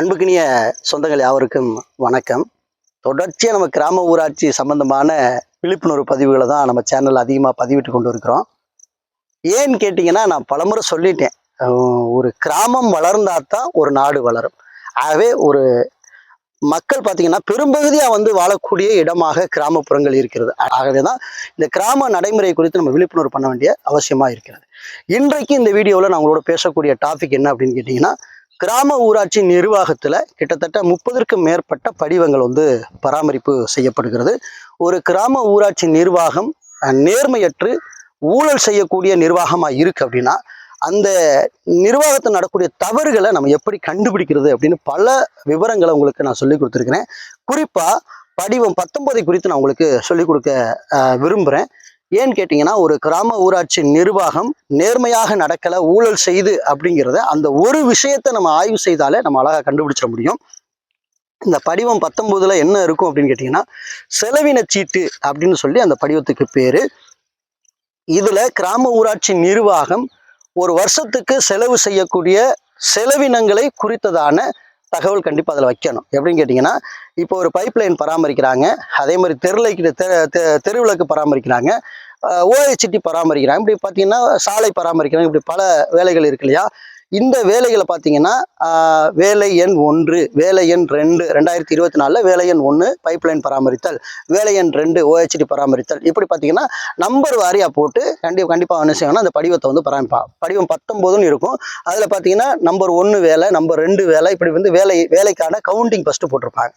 அன்புக்கினிய சொந்தங்கள் யாவருக்கும் வணக்கம். தொடர்ச்சியாக நம்ம கிராம ஊராட்சி சம்பந்தமான விழிப்புணர்வு பதிவுகளை தான் நம்ம சேனல் அதிகமாக பதிவிட்டு கொண்டு இருக்கிறோம் ஏன்னு கேட்டிங்கன்னா நான் பலமுறை சொல்லிட்டேன். ஒரு கிராமம் வளர்ந்தால் தான் ஒரு நாடு வளரும். ஆகவே ஒரு மக்கள் பார்த்தீங்கன்னா பெரும்பகுதியாக வந்து வாழக்கூடிய இடமாக கிராமப்புறங்கள் இருக்கிறது. ஆகவே தான் இந்த கிராம நடைமுறை குறித்து நம்ம விழிப்புணர்வு பண்ண வேண்டிய அவசியமாக இருக்கிறது. இன்றைக்கு இந்த வீடியோவில் நான் உங்களோட பேசக்கூடிய டாபிக் என்ன அப்படின்னு கேட்டிங்கன்னா கிராம ஊராட்சி நிர்வாகத்தில் கிட்டத்தட்ட முப்பதற்கும் மேற்பட்ட படிவங்கள் வந்து பராமரிப்பு செய்யப்படுகிறது. ஒரு கிராம ஊராட்சி நிர்வாகம் நேர்மையற்று ஊழல் செய்யக்கூடிய நிர்வாகமாக இருக்குது அப்படின்னா அந்த நிர்வாகத்தில் நடக்கக்கூடிய தவறுகளை நம்ம எப்படி கண்டுபிடிக்கிறது அப்படின்னு பல விவரங்களை உங்களுக்கு நான் சொல்லி கொடுத்துருக்கிறேன். குறிப்பாக படிவம் பத்தொன்பதை குறித்து நான் உங்களுக்கு சொல்லிக் கொடுக்க விரும்புகிறேன் ஏன்னு கேட்டிங்கன்னா ஒரு கிராம ஊராட்சி நிர்வாகம் நேர்மையாக நடக்கலை ஊழல் செய்து அப்படிங்கிறத அந்த ஒரு விஷயத்தை நம்ம ஆய்வு செய்தாலே நம்ம அழகாக கண்டுபிடிச்சிட முடியும். இந்த படிவம் பத்தொம்போதுல என்ன இருக்கும் அப்படின்னு கேட்டிங்கன்னா செலவின சீட்டு அப்படின்னு சொல்லி அந்த படிவத்துக்கு பேர். இதில் கிராம ஊராட்சி நிர்வாகம் ஒரு வருஷத்துக்கு செலவு செய்யக்கூடிய செலவினங்களை குறித்ததான தகவல் கண்டிப்பாக அதில் வைக்கணும். எப்படின்னு கேட்டிங்கன்னா இப்போ ஒரு பைப் லைன் பராமரிக்கிறாங்க. அதே மாதிரி தெருலைக்கு தெ தெ- தெருவிளக்கு பராமரிக்கிறாங்க. ஓஎச்சிட்டி பராமரிக்கிறாங்க. இப்படி பார்த்தீங்கன்னா சாலை பராமரிக்கிறாங்க. இப்படி பல வேலைகள் இருக்கு இல்லையா? இந்த வேலைகளை பார்த்தீங்கன்னா வேலை எண் ஒன்று வேலை எண் ரெண்டு ரெண்டாயிரத்தி இருபத்தி நாலில் வேலை எண் ஒன்று பைப்லைன் பராமரித்தல் வேலை எண் ரெண்டு ஓஹெச்டி பராமரித்தல். இப்படி பார்த்தீங்கன்னா நம்பர் வாரியாக போட்டு கண்டி கண்டிப்பாக என்ன செய்யணும்னா அந்த படிவத்தை வந்து பராமரிப்பா. படிவம் பத்தொம்போதுன்னு இருக்கும். அதில் பார்த்தீங்கன்னா நம்பர் ஒன்று வேலை நம்பர் ரெண்டு வேலை இப்படி வந்து வேலை வேலைக்கான கவுண்டிங் ஃபஸ்ட்டு போட்டிருப்பாங்க.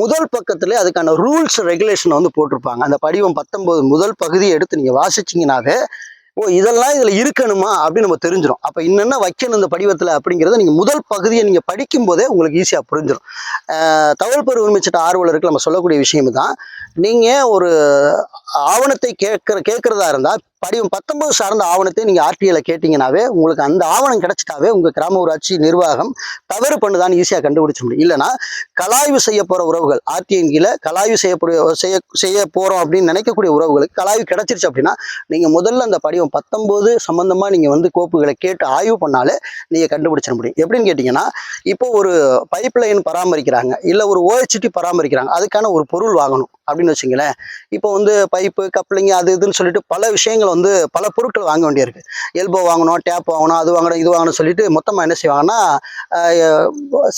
முதல் பக்கத்தில் அதுக்கான ரூல்ஸ் ரெகுலேஷன் வந்து போட்டிருப்பாங்க. அந்த படிவம் பத்தொம்போது முதல் பகுதியை எடுத்து நீங்கள் வாசிச்சிங்கனாவே ஓ இதெல்லாம் இதில் இருக்கணுமா அப்படின்னு நம்ம தெரிஞ்சிடும் அப்போ என்னென்ன வைக்கணும் இந்த படிவத்தில் அப்படிங்கிறத நீங்கள் முதல் பகுதியை நீங்கள் படிக்கும் போதே உங்களுக்கு ஈஸியாக புரிஞ்சிடும் தகவல் பெரு உரிமை சட்ட ஆர்வலருக்கு நம்ம சொல்லக்கூடிய விஷயம் தான் நீங்கள் ஒரு ஆவணத்தை கேட்குற கேட்குறதா இருந்தால் படிவம் பத்தொன்பது சார்ந்த ஆவணத்தை நீங்கள் ஆர்டிஐல கேட்டிங்கனாவே உங்களுக்கு அந்த ஆவணம் கிடைச்சிட்டாவே உங்கள் கிராம ஊராட்சி நிர்வாகம் தவறு பண்ணுதான்னு ஈஸியாக கண்டுபிடிச்ச முடியும். இல்லைன்னா கலாய்வு செய்ய போகிற உறவுகள் ஆர்டிஐன் கீழே கலாய்வு செய்யக்கூடிய செய்ய செய்ய போகிறோம் அப்படின்னு நினைக்கக்கூடிய உறவுகளுக்கு கலாய்வு கிடைச்சிருச்சு அப்படின்னா நீங்கள் முதல்ல அந்த படிவம் பத்தொம்போது சம்மந்தமாக நீங்கள் வந்து கோப்புகளை கேட்டு ஆய்வு பண்ணாலே நீங்கள் கண்டுபிடிச்சிட முடியும். எப்படின்னு கேட்டிங்கன்னா இப்போ ஒரு பைப் லைன் பராமரிக்கிறாங்க இல்லை ஒரு ஓஎச்டி பராமரிக்கிறாங்க அதுக்கான ஒரு பொருள் வாங்கணும் அப்படின்னு வச்சுங்களேன். இப்போ வந்து பைப்பு கப்ளிங் அது இதுன்னு சொல்லிட்டு பல விஷயங்கள் வந்து பல பொருட்கள் வாங்க வேண்டியிருக்கு. எல்போ வாங்கணும் டேப் வாங்கணும் அது வாங்கணும் இது வாங்கணும் சொல்லிட்டு மொத்தமாக என்ன செய்வாங்கன்னா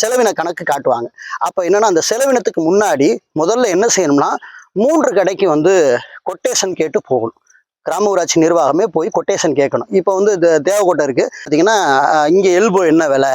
செலவின கணக்கு காட்டுவாங்க. அப்போ என்னன்னா அந்த செலவினத்துக்கு முன்னாடி முதல்ல என்ன செய்யணும்னா மூன்று கடைக்கு வந்து கொட்டேஷன் கேட்டு போகணும். கிராம ஊராட்சி நிர்வாகமே போய் கொட்டேஷன் கேட்கணும். இப்போ வந்து தே- தேவக்கோட்டை இருக்குது பார்த்தீங்கன்னா இங்கே எல்போ என்ன விலை?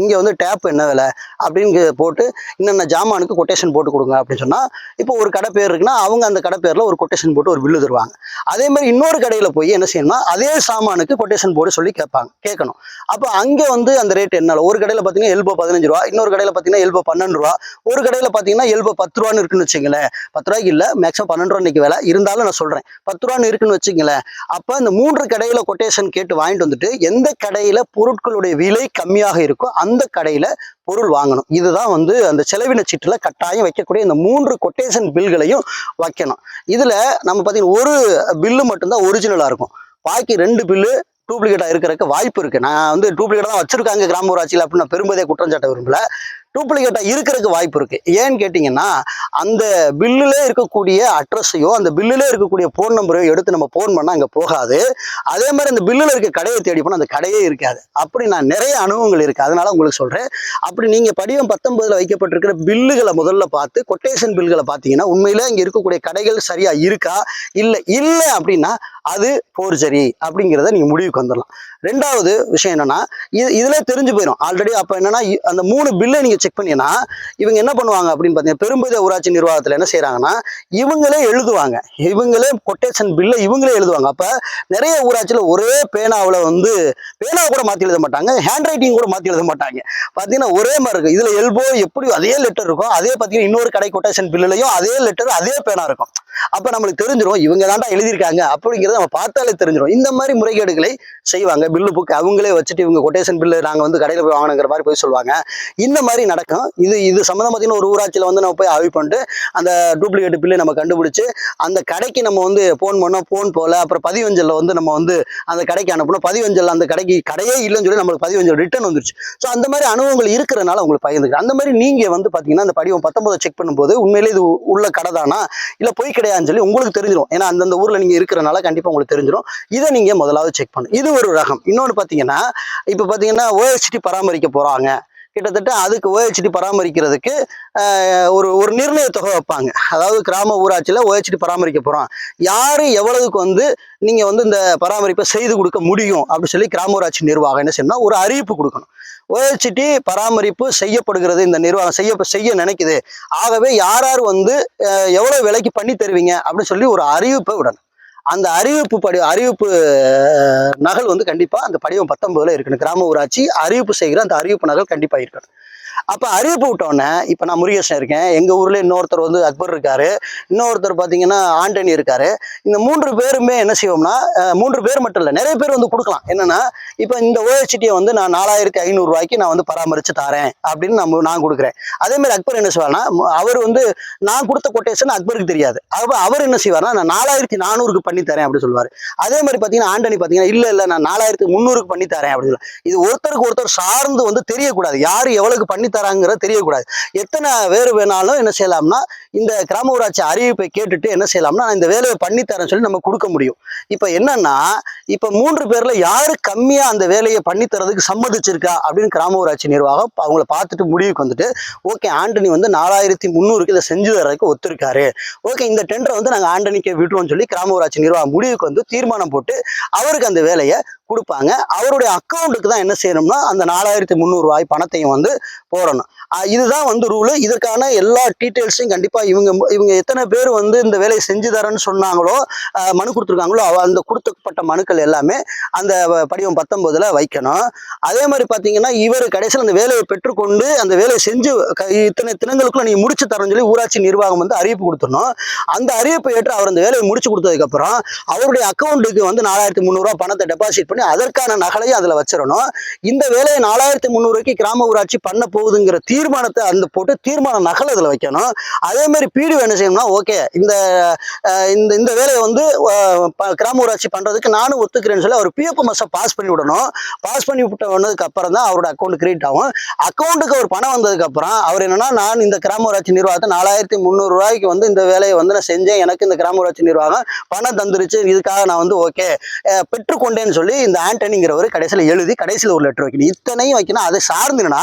இங்கே வந்து டேப் என்ன விலை? அப்படின்னு போட்டு இன்னென்ன ஜாமானுக்கு கொட்டேஷன் போட்டு கொடுங்க அப்படின்னு சொன்னால் இப்போ ஒரு கடை பேர் இருக்குன்னா அவங்க அந்த கடை பேரில் ஒரு கொட்டேஷன் போட்டு ஒரு பில்லு தருவாங்க. அதே மாதிரி இன்னொரு கடையில் போய் என்ன செய்யணும்னா அதே சாமானுக்கு கொட்டேஷன் போட்டு சொல்லி கேட்பாங்க கேட்கணும். அப்போ அங்கே வந்து அந்த ரேட் என்ன ஒரு கடையில் பார்த்தீங்கன்னா எல்போ பதினஞ்சு ரூபா இன்னொரு கடையில் பார்த்தீங்கன்னா எல்போ பன்னெண்டு ரூபா. ஒரு கடையில் பார்த்தீங்கன்னா எல்போ பத்து ரூபான்னு இருக்குன்னு வச்சுங்களேன் பத்து ரூபாய்க்கு இல்லை மேக்ஸிமம் பன்னெண்டு ரூபா இன்னைக்கு விலை. இருந்தாலும் நான் சொல்கிறேன் பத்து ரூபான்னு இருக்குன்னு வச்சுங்களேன் அப்போ அந்த மூன்று கடையில் கொட்டேஷன் கேட்டு வாங்கிட்டு வந்துட்டு எந்த கடையில் பொருட்களுடைய விலை கம்மியாக இருக்கோ அந்த கடையில் பொருள் வாங்கணும். இதுதான் வந்து அந்த செலவின சீட்டில் கட்டாயம் வைக்கக்கூடிய இந்த மூன்று கொட்டேஷன் பில்களையும் வைக்கணும். இதில் நம்ம பார்த்தீங்கன்னா ஒரு பில்லு மட்டும்தான் ஒரிஜினலாக இருக்கும். பாக்கி ரெண்டு பில்லு டூப்ளிகேட்டாக இருக்கிறதுக்கு வாய்ப்பு இருக்குது நான் வந்து டூப்ளிகேட்டாக தான் வச்சுருக்காங்க கிராம ஊராட்சியில் அப்படின்னு நான் பெரும்பதே குற்றம் சாட்ட விரும்பல. டூப்ளிகேட்டாக இருக்கிறதுக்கு வாய்ப்பு இருக்குது ஏன்னு கேட்டிங்கன்னா அந்த பில்லில் இருக்கக்கூடிய அட்ரஸையோ அந்த பில்லில் இருக்கக்கூடிய ஃபோன் நம்பரையோ எடுத்து நம்ம ஃபோன் பண்ணால் அங்கே போகாது. அதே மாதிரி அந்த பில்லில் இருக்க கடையை தேடி போனால் அந்த கடையே இருக்காது. அப்படி நான் நிறைய அனுபவங்கள் இருக்குது அதனால் உங்களுக்கு சொல்கிறேன் அப்படி நீங்கள் படிவம் பத்தொன்பதில் வைக்கப்பட்டிருக்கிற பில்லுகளை முதல்ல பார்த்து கொட்டேஷன் பில்களை பார்த்தீங்கன்னா உண்மையிலே இங்கே இருக்கக்கூடிய கடைகள் சரியாக இருக்கா? இல்லை இல்லை அப்படின்னா அது போர்ஜரி அப்படிங்கிறத நீங்கள் முடிவுக்கு வந்துடலாம். ரெண்டாவது விஷயம் என்னென்னா இது இதில் தெரிஞ்சு போயிடும் ஆல்ரெடி அப்போ என்னன்னா இ- அந்த மூணு பில்லை நீங்கள் செக் பண்ணீங்கன்னா இவங்க என்ன பண்ணுவாங்க அப்படின்னு பார்த்தீங்கன்னா பெரும்புத ஊராட்சி நிர்வாகத்தில் என்ன செய்கிறாங்கன்னா இவங்களே எழுதுவாங்க. இவங்களே கொட்டேஷன் பில்லை இவங்களே எழுதுவாங்க. அப்போ நிறைய ஊராட்சியில் ஒரே பேனாவில் வந்து பேனாவை கூட மாற்றி எழுத மாட்டாங்க ஹேண்ட் ரைட்டிங் கூட மாற்றி எழுத மாட்டாங்க. பார்த்தீங்கன்னா ஒரே மாதிரி இருக்கும். இதில் எல்போ எப்படி அதே லெட்டர் இருக்கும். அதே பார்த்தீங்கன்னா இன்னொரு கடை கொட்டேஷன் பில்லுலையும் அதே லெட்டர் அதே பேனா இருக்கும். அப்போ நம்மளுக்கு தெரிஞ்சிடும் இவங்க தான்டா எழுதியிருக்காங்க அப்படிங்கிறத நம்ம பார்த்தாலே தெரிஞ்சிடும் இந்த மாதிரி முறைகேடுகளை செய்வாங்க. பில்லு புக் அவங்களே வச்சுட்டு இவங்க கொட்டேஷன் பில்லு நாங்கள் வந்து கடையில் போய் வாங்கணுங்கிற மாதிரி போய் சொல்லுவாங்க. இந்த மாதிரி நடக்கும். இது இது சம்மந்தம் பார்த்தீங்கன்னா ஒரு ஊராட்சியில் வந்து நம்ம போய் ஆய்வு பண்ணிட்டு அந்த டூப்ளிகேட் பில்லை நம்ம கண்டுபிடிச்சு அந்த கடைக்கு நம்ம வந்து ஃபோன் பண்ணோம் ஃபோன் போகல அப்புறம் பதிவஞ்சலில் வந்து நம்ம வந்து அந்த கடைக்கு அனுப்பணும் பதிவஞ்சல் அந்த கடைக்கு கடையே இல்லைன்னு சொல்லி நம்மளுக்கு பதிவஞ்சல் ரிட்டர்ன் வந்துருச்சு. ஸோ அந்த மாதிரி அனுபவங்கள் இருக்கிறனால உங்களுக்கு பகிர்ந்துக்கிறேன் அந்த மாதிரி நீங்கள் வந்து பார்த்தீங்கன்னா அந்த படிவம் பத்தொம்போதை செக் பண்ணும்போது உண்மையிலே இது உள்ள கடை தானா இல்லை போய் பொய் கிடையாதுன்னு சொல்லி உங்களுக்கு தெரிஞ்சிடும் ஏன்னா அந்தந்த ஊரில் நீங்கள் இருக்கிறனால கண்டிப்பாக உங்களுக்கு தெரிஞ்சிடும் இதை நீங்கள் முதலாவது செக் பண்ணும் இது ஒரு ரகம். இன்னொன்று பார்த்தீங்கன்னா இப்போ பார்த்தீங்கன்னா ஓஎஸ்டி பராமரிக்க போகிறாங்க கிட்டத்தட்ட அதுக்கு ஓஹெச்டி பராமரிக்கிறதுக்கு ஒரு ஒரு நிர்ணய தொகை வைப்பாங்க. அதாவது கிராம ஊராட்சியில் ஓஹெச்டி பராமரிக்க போகிறோம் யார் எவ்வளவுக்கு வந்து நீங்கள் வந்து இந்த பராமரிப்பை செய்து கொடுக்க முடியும் அப்படின்னு சொல்லி கிராம ஊராட்சி நிர்வாகம் என்ன செய்யணும்னா ஒரு அறிவிப்பு கொடுக்கணும். ஓஹெச்டி பராமரிப்பு செய்யப்படுகிறது இந்த நிர்வாகம் செய்ய செய்ய நினைக்குது. ஆகவே யார் யார் வந்து எவ்வளோ விலைக்கு பண்ணி தருவீங்க அப்படின்னு சொல்லி ஒரு அறிவிப்பை விடணும். அந்த அறிவிப்பு படி அறிவிப்பு நகல் வந்து கண்டிப்பாக அந்த படிவம் பத்தொன்பதுல இருக்கணும். கிராம ஊராட்சி அறிவிப்பு செய்கிற அந்த அறிவிப்பு நகல் கண்டிப்பாக இருக்கணும். அப்போ அறிவிப்பு விட்டோன்னே இப்போ நான் முருகேஷன் இருக்கேன். எங்கள் ஊரில் இன்னொருத்தர் வந்து அக்பர் இருக்காரு. இன்னொருத்தர் பார்த்தீங்கன்னா ஆண்டனி இருக்காரு. இந்த மூன்று பேருமே என்ன செய்வோம்னா மூன்று பேர் மட்டும் இல்லை நிறைய பேர் வந்து கொடுக்கலாம். என்னன்னா இப்போ இந்த ஓஎஸ்டியை வந்து நான் நாலாயிரத்தி ஐநூறுரூவாய்க்கு நான் வந்து பராமரித்து தரேன் அப்படின்னு நம்ம நான் கொடுக்குறேன். அதே மாதிரி அக்பர் என்ன செய்வார்னா அவர் வந்து நான் கொடுத்த கொட்டேஷன் அக்பருக்கு தெரியாது. அப்போ அவர் என்ன செய்வார்னா நான் நாலாயிரத்தி நானூறுக்கு பண்ணி தரேன் அப்படின்னு சொல்லுவார். அதே மாதிரி பார்த்தீங்கன்னா ஆண்டனி பார்த்தீங்கன்னா இல்லை இல்லை நான் நாலாயிரத்தி முந்நூறுக்கு பண்ணி தரேன் அப்படின்னு இது ஒருத்தருக்கு ஒருத்தர் சார்ந்து வந்து தெரியக்கூடாது. யார் எவ்வளவுக்கு பண்ணி தராங்கிறது தெரியக்கூடாது. எத்தனை பேர் வேணாலும் என்ன செய்யலாம்னா இந்த கிராம ஊராட்சி அறிவிப்பை கேட்டுட்டு என்ன செய்யலாம்னா இந்த வேலையை பண்ணித்தரேன்னு சொல்லி நம்ம கொடுக்க முடியும். இப்போ என்னன்னா இப்போ மூன்று பேர்ல யாரு கம்மியா அந்த வேலையை பண்ணித்தரதுக்கு சம்மதிச்சிருக்கா அப்படின்னு கிராம ஊராட்சி நிர்வாகம் அவங்கள பார்த்துட்டு முடிவுக்கு வந்துட்டு ஓகே ஆண்டனி வந்து நாலாயிரத்தி முந்நூறுக்கு இதை செஞ்சு தரதுக்கு ஒத்துருக்காரு. ஓகே இந்த டெண்டரை வந்து நாங்கள் ஆண்டனிக்கே விட்டுருவோம்னு சொல்லி கிராம ஊராட்சி நிர்வாகம் முடிவுக்கு வந்து தீர்மானம் போட்டு அவருக்கு அந்த வேலையை கொடுப்பாங்க. அவருடைய அக்கௌண்ட்டுக்கு தான் என்ன செய்யணும்னா அந்த நாலாயிரத்தி முந்நூறுரூவாய் பணத்தையும் வந்து போடணும். இதுதான் வந்து ரூலு இதற்கான எல்லா டீட்டெயில்ஸையும் கண்டிப்பாக இவங்க இவங்க எத்தனை பேர் வந்து இந்த வேலையை செஞ்சு தரேன்னு சொன்னாங்களோ மனு கொடுத்துருக்காங்களோ அந்த கொடுக்கப்பட்ட மனுக்கள் எல்லாமே அந்த படிவம் பத்தொன்பதுல வைக்கணும். அதே மாதிரி பார்த்தீங்கன்னா இவர் கடைசியில் அந்த வேலையை பெற்றுக்கொண்டு அந்த வேலையை செஞ்சு க- இத்தனை தினங்களுக்குள்ள நீங்கள் முடிச்சு தரேன்னு சொல்லி ஊராட்சி நிர்வாகம் வந்து அறிவிப்பு கொடுத்துடணும். அந்த அறிவிப்பை ஏற்று அவர் அந்த வேலையை முடிச்சு கொடுத்ததுக்கப்புறம் அவருடைய அக்கௌண்ட்டுக்கு வந்து நாலாயிரத்தி முந்நூறுரூவா பணத்தை டெபாசிட் பண்ணி அதற்கான நகலையும் அதில் வச்சிடணும். இந்த வேலையை நாலாயிரத்தி முந்நூறுக்கு கிராம ஊராட்சி பண்ண போகுதுங்கிற தீர்மானத்தை அந்த போட்டு தீர்மான நகல் அதில் வைக்கணும். அதே மாதிரி பீடு என்ன செய்யணும்னா ஓகே. இந்த இந்த இந்த வேலையை வந்து கிராம ஊராட்சி பண்ணுறதுக்கு நானும் ஒத்துக்கிறேன்னு சொல்லி அவர் பிஎஃப் பிஎஃப்எம்எஸ்ஸை பாஸ் பண்ணி விடணும். பாஸ் பண்ணி விட்ட வந்ததுக்கு அப்புறம் தான் அவரோட அக்கௌண்ட் கிரியேட் ஆகும். அக்கௌண்ட்டுக்கு ஒரு பணம் வந்ததுக்கு அப்புறம் அவர் என்னன்னா நான் இந்த கிராம ஊராட்சி நிர்வாகத்தை நாலாயிரத்தி முந்நூறு ரூபாய்க்கு வந்து இந்த வேலையை வந்து நான் செஞ்சேன். எனக்கு இந்த கிராம ஊராட்சி நிர்வாகம் பணம் தந்துருச்சு. இதுக்காக நான் வந்து ஓகே பெற்றுக்கொண்டேன்னு சொல்லி இந்த ஆண்டனிங்கிறவர் கடைசியில் எழுதி கடைசியில் ஒரு லெட்டர் வைக்கணும். இத்தனையும் வைக்கணும். அதை சார்ந்துனா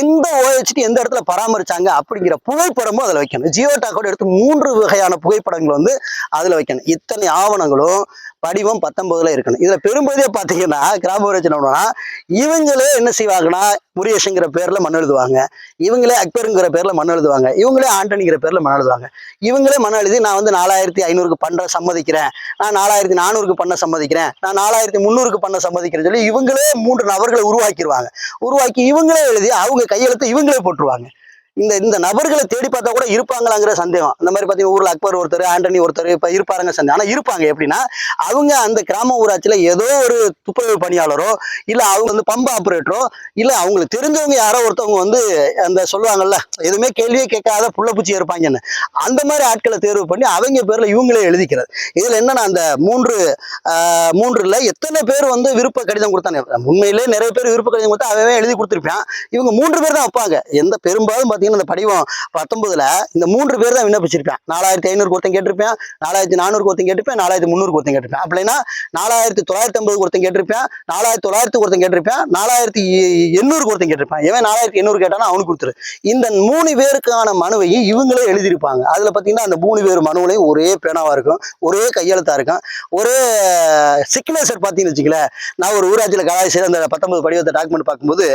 எந்த ஓஹெச்டி எந்த இடத்துல பராமரிச்சாங்க அப்படிங்கிற புகைப்படமும் அதில் வைக்கணும். ஜியோ டாக்கோட எடுத்து மூன்று வகையான புகைப்படங்கள் வந்து அதில் வைக்கணும். இத்தனை ஆவணங்களும் படிவம் பத்தொன்பதுல இருக்கணும். இதுல பெரும்பகுதியை பார்த்தீங்கன்னா கிராம ஊராட்சி இவங்களே என்ன செய்வாங்கன்னா முருகேஷுங்கிற பேர்ல மண் எழுதுவாங்க இவங்களே அக்பருங்கிற பேர்ல மண் எழுதுவாங்க இவங்களே ஆண்டனிங்கிற பேர்ல மண் எழுதுவாங்க இவங்களே மண் எழுதி நான் வந்து நாலாயிரத்தி ஐநூறுக்கு பண்ற சம்மதிக்கிறேன். நான் நாலாயிரத்தி நானூறுக்கு பண்ண சம்மதிக்கிறேன். நான் நாலாயிரத்தி முந்நூறுக்கு பண்ண சம்மதிக்கிறேன்னு சொல்லி இவங்களே மூன்று நபர்களை உருவாக்கிடுவாங்க உருவாக்கி இவங்களே எழுதி அவங்க கையெழுத்து இவங்களே போட்டுருவாங்க. இந்த இந்த நபர்களை தேடி பார்த்தா கூட இருப்பாங்களாங்கிற சந்தேகம். இந்த மாதிரி பார்த்தீங்கன்னா ஊரில் அக்பர் ஒருத்தர் ஆண்டனி ஒருத்தர் இப்போ இருப்பாருங்க சந்தேகம். ஆனால் இருப்பாங்க. எப்படின்னா அவங்க அந்த கிராம ஊராட்சியில் ஏதோ ஒரு துப்புரவு பணியாளரோ இல்லை அவங்க வந்து பம்பு ஆப்ரேட்டரோ இல்லை அவங்களுக்கு தெரிஞ்சவங்க யாரோ ஒருத்தவங்க வந்து அந்த சொல்லுவாங்கல்ல எதுவுமே கேள்வியே கேட்காத புள்ள பூச்சி இருப்பாங்கன்னு. அந்த மாதிரி ஆட்களை தேர்வு பண்ணி அவங்க பேரில் இவங்களே எழுதிக்கிறது. இதில் என்னன்னா அந்த மூன்று ஆஹ், மூன்றுல எத்தனை பேர் வந்து விருப்ப கடிதம் கொடுத்தாங்க. உண்மையிலே நிறைய பேர் விருப்ப கடிதம் கொடுத்தா அவன் எழுதி கொடுத்துருப்பான். இவங்க மூன்று பேர் தான் வைப்பாங்க. எந்த பெரும்பாலும் பார்த்தீங்கன்னா இந்த படிவம் பத்தொன்பதுல இந்த மூன்று பேர் தான் விண்ணப்பிச்சிருப்பேன். நாலாயிரத்தி ஐநூறு ஒருத்தன் கேட்டிருப்பேன் நாலாயிரத்தி நானூறு ஒருத்தன் கேட்டிருப்பேன் நாலாயிரத்தி முந்நூறு ஒருத்தன் கேட்டிருப்பேன். அப்படின்னா நாலாயிரத்தி தொள்ளாயிரத்தி ஐம்பது ஒருத்தன் கேட்டிருப்பேன் நாலாயிரத்தி தொள்ளாயிரத்தி ஒருத்தன் கேட்டிருப்பேன் நாலாயிரத்தி எண்ணூறு ஒருத்தன் கேட்டிருப்பேன். இவன் நாலாயிரத்தி எண்ணூறு கேட்டானா அவனுக்கு கொடுத்துரு. இந்த மூணு பேருக்கான மனுவையும் இவங்களே எழுதியிருப்பாங்க. அதுல பார்த்தீங்கன்னா அந்த மூணு பேர் மனுவிலையும் ஒரே பேனாவா இருக்கும் ஒரே கையெழுத்தா இருக்கும் ஒரே சிக்னேச்சர் பார்த்தீங்கன்னு வச்சுங்களேன் நான் ஒரு ஊராட்சியில் கலாய் அந்த பத்தொன்பது படிவத்தை டாக்குமெண்ட் பார்க்கும்போது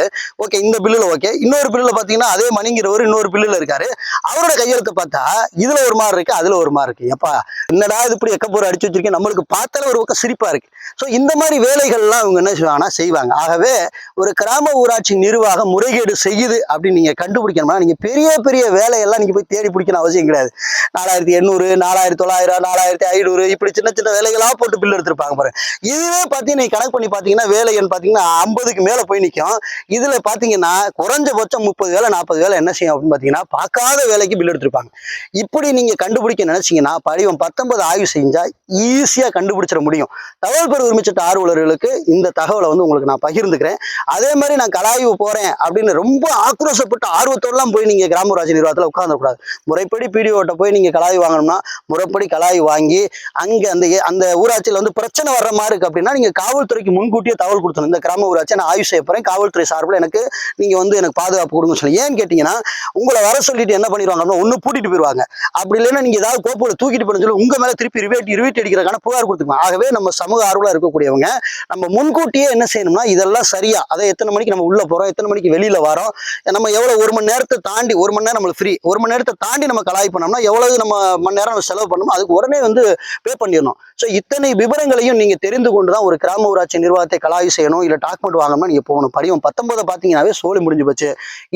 ஓகே இந்த பில்லில் ஓகே இன்னொரு பில்லில் பார்த்தீங்கன்னா அதே மணிங்கிறவர் இருக்கிறவர் இன்னொரு பில்லுல இருக்காரு. அவரோட கையெழுத்தை பார்த்தா இதுல ஒரு மாதிரி இருக்கு அதுல ஒரு மாதிரி இருக்கு. எப்பா என்னடா இது இப்படி எக்கப்போர் அடிச்சு வச்சிருக்கேன் நம்மளுக்கு பார்த்தாலே ஒரு பக்கம் சிரிப்பா இருக்கு. ஸோ இந்த மாதிரி வேலைகள்லாம் இவங்க என்ன செய்வாங்கன்னா செய்வாங்க. ஆகவே ஒரு கிராம ஊராட்சி நிர்வாகம் முறைகேடு செய்யுது அப்படின்னு நீங்க கண்டுபிடிக்கணும்னா நீங்க பெரிய பெரிய வேலையெல்லாம் நீங்க போய் தேடி பிடிக்கணும் அவசியம் கிடையாது. நாலாயிரத்தி எண்ணூறு நாலாயிரத்தி தொள்ளாயிரம் நாலாயிரத்தி ஐநூறு இப்படி சின்ன சின்ன வேலைகளா போட்டு பில் எடுத்திருப்பாங்க பாருங்க இதுவே பார்த்தீங்கன்னா நீங்க கணக்கு பண்ணி பார்த்தீங்கன்னா வேலை எண் பார்த்தீங்கன்னா ஐம்பதுக்கு மேல போய் நிற்கும் இதுல பார்த்தீங்கன்னா குறைஞ்சபட்சம் முப்பது வேலை நாற்பது வேலை என்ன செய்யும் அப்படின்னு பார்த்தீங்கன்னா பார்க்காத வேலைக்கு பில் எடுத்திருப்பாங்க. இப்படி நீங்க கண்டுபிடிக்க நினைச்சீங்கன்னா படிவம் பத்தொன்பது ஆய்வு செஞ்சா ஈஸியா கண்டுபிடிச்சிட முடியும். தகவல் பெற உரிமைச்சட்ட ஆர்வலர்களுக்கு இந்த தகவலை வந்து உங்களுக்கு நான் பகிர்ந்துக்கிறேன். அதே மாதிரி நான் கலாய்வு போறேன் அப்படின்னு ரொம்ப ஆக்ரோஷப்பட்டு ஆர்வத்தோடலாம் போய் நீங்க கிராம ஊராட்சி நிர்வாகத்தில் உட்காந்துக்கூடாது முறைப்படி பிடிஓட்ட போய் நீங்க கலாய் வாங்கணும்னா முறைப்படி கலாய் வாங்கி அங்க அந்த அந்த ஊராட்சியில் வந்து பிரச்சனை வர்ற மாதிரி இருக்கு அப்படின்னா நீங்க காவல்துறைக்கு முன்கூட்டியே தகவல் கொடுத்தணும் இந்த கிராம ஊராட்சி நான் ஆய்வு செய்ய போறேன். காவல்துறை சார்பில் எனக்கு நீங்க வந்து எனக்கு பாதுகாப்பு கொடுங்க சொல்லி. ஏன்னு கேட்டீங்கன்னா உங்களை வர சொல்லிட்டு என்ன பண்ணிடுவாங்க அப்படின்னா பூட்டிட்டு போயிருவாங்க அப்படி இல்லைன்னா நீங்க ஏதாவது கோப்புல தூக்கிட்டு போன சொல்லி உங்க மேல திருப்பி ரிவேட் ரிவேட் அடிக்கிறதுக்கான புகார் கொடுத்துக்கலாம் ஆகவே நம்ம சமூக ஆர்வலா இருக்கக்கூடியவங்க நம்ம முன்கூட்டியே என்ன செய்யணும்னா இதெல்லாம் சரியா அதை எத்தனை மணிக்கு நம்ம உள்ள போறோம் எத்தனை மணிக்கு வெளியில வரோம் நம்ம எவ்வளவு ஒரு மணி நேரத்தை தாண்டி ஒரு மணி நேரம் நம்மளுக்கு ஃப்ரீ ஒரு மணி நேரத்தை தாண்டி நம்ம கலாய் பண்ணோம்னா எவ்வளவு நம்ம மணி நேரம் நம்ம செலவு பண்ணணுமோ அதுக்கு உடனே வந்து பே பண்ணிடணும். ஸோ இத்தனை விவரங்களையும் நீங்க தெரிந்து கொண்டு தான் ஒரு கிராம ஊராட்சி நிர்வாகத்தை கலாய்வு செய்யணும் இல்ல டாக்குமெண்ட் வாங்கணும்னா நீங்க போகணும். படிவம் பத்தொன்பதை பார்த்தீங்கன்னாவே சோழி முடிஞ்சு போச்சு.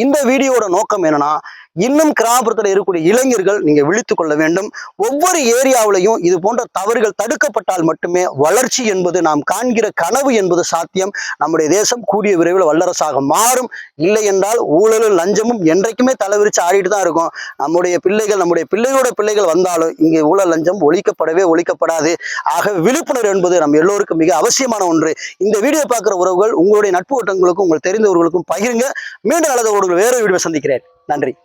இந்த வீடியோட நோக்கம் என்னன்னா இன்னும் கிராமப்புறத்தில் இருக்கக்கூடிய இளைஞர்கள் நீங்க விழித்து கொள்ள வேண்டும். ஒவ்வொரு ஏரியாவிலையும் இது போன்ற தவறுகள் தடுக்கப்பட்டால் மட்டுமே வளர்ச்சி என்பது நாம் காண்கிற கனவு என்பது சாத்தியம். நம்முடைய தேசம் கூடிய விரைவில் வல்லரசாக மாறும். இல்லை என்றால் ஊழலும் லஞ்சமும் என்றைக்குமே தலைவிரிச்சு ஆடிட்டு தான் இருக்கும். நம்முடைய பிள்ளைகள் நம்முடைய பிள்ளைகளோட பிள்ளைகள் வந்தாலும் இங்கே ஊழல் லஞ்சம் ஒழிக்கப்படவே ஒழிக்கப்படாது. ஆக விழிப்புணர்வு என்பது நம்ம எல்லோருக்கும் மிக அவசியமான ஒன்று. இந்த வீடியோ பார்க்குற உறவுகள் உங்களுடைய நட்பு ஓட்டங்களுக்கும் உங்களுக்கு தெரிந்தவர்களுக்கும் பகிருங்க. மீண்டும் அல்லது நல்லது வேறு வீடியோ சந்திக்கிறேன். நன்றி.